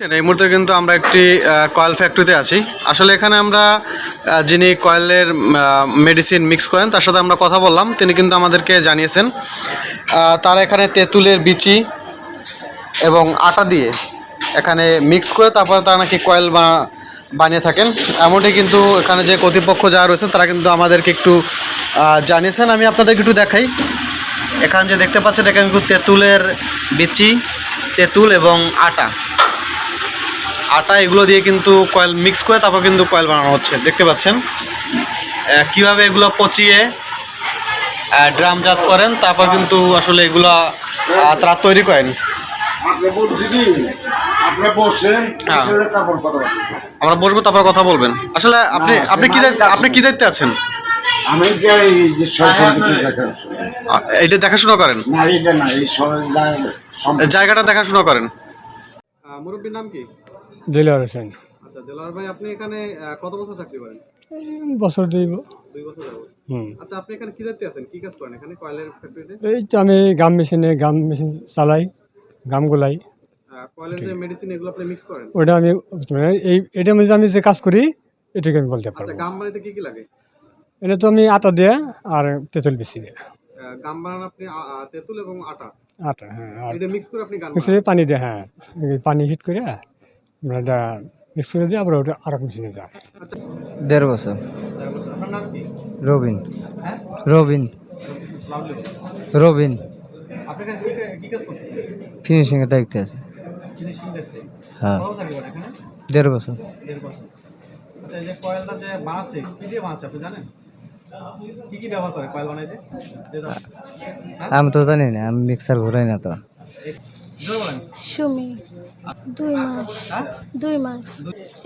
এই মুহূর্তে কিন্তু আমরা একটি কয়েল ফ্যাক্টরিতে আছি। আসলে এখানে আমরা যিনি কয়েলের মেডিসিন মিক্স করেন, তার সাথে আমরা কথা বললাম। তিনি কিন্তু আমাদেরকে জানিয়েছেন তারা এখানে তেঁতুলের বিচি এবং আটা দিয়ে এখানে মিক্স করে তারপর তারা নাকি কয়েল বানিয়ে থাকেন। এমনটি কিন্তু এখানে যে কর্তৃপক্ষ যারা রয়েছেন, তারা কিন্তু আমাদেরকে একটু জানিয়েছেন। আমি আপনাদেরকে একটু দেখাই। এখানে যে দেখতে পাচ্ছেন এখানে কিন্তু তেঁতুলের বিচি, তেঁতুল এবং আটা। আটা এগুলো দিয়ে কিন্তু কয়েল মিক্স করে তারপর কিন্তু কয়েল বানানো হচ্ছে। দেখতে পাচ্ছেন? কীভাবে এগুলো পচিয়ে ড্রামজাত করেন তারপর কিন্তু আসলে এগুলো তারা তৈরি করেন। আপনি বলছি কি আপনি বসেন হ্যাঁ। আমরা বসবো তারপর কথা বলবেন। আসলে আপনি আপনি কি আপনি কি দেখতে আছেন? আমি এইটা দেখাশোনা করেন? এটা জায়গাটা দেখাশোনা করেন। মুরব্বীর নাম কি? দিলার হোসেন আচ্ছা দেলোয়ার ভাই আপনি এখানে কত বছর চাকরি করেন? বছর দুই দুই বছর হুম। আচ্ছা আপনি এখানে কি দায়িত্বে আছেন? কি কাজ করেন এখানে কয়েলের ফ্যাক্টরিতে? এই তো আমি গাম মেশিনে গাম মেশিন চালাই গাম গোলাই। কয়েলের যে মেডিসিন এগুলো আপনি মিক্স করেন? ওটা আমি মানে এই এটার মধ্যে আমি যে কাজ করি এটাকে আমি বলতে আচ্ছা গাম বানাইতে কি কি লাগে? এটা তো আমি আটা দিয়ে আর তেঁতুল বেশি দিয়ে। গাম বানান আপনি তেঁতুল এবং আটা? আটা হ্যাঁ আর এটা মিক্স করে আপনি গান মিক্সিতে পানি দিয়ে হ্যাঁ। পানি হিট করে আমরা এটা মিক্স করে দিয়ে আবার ওটা আর এক মেশিনে যায় দেড় বছর। রবিন। হ্যাঁ? রবিন। রবিন। করতেছেন? ফিনিশিং এর দায়িত্বে আছে। হ্যাঁ। দেড় বছর। আচ্ছা এই যে কয়েলটা যে বানাচ্ছে কি দিয়ে বানাচ্ছে আপনি জানেন? কি কি ব্যবহার করে কয়েল বানাইতে? যেটা আমি তো জানি না আমি মিক্সার ঘুরাই না তো। সুমি দুই মাস হ্যাঁ? দুই মাস।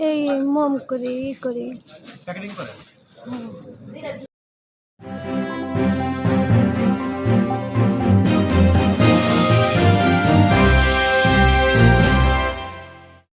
এই মম করি ই করি। করে?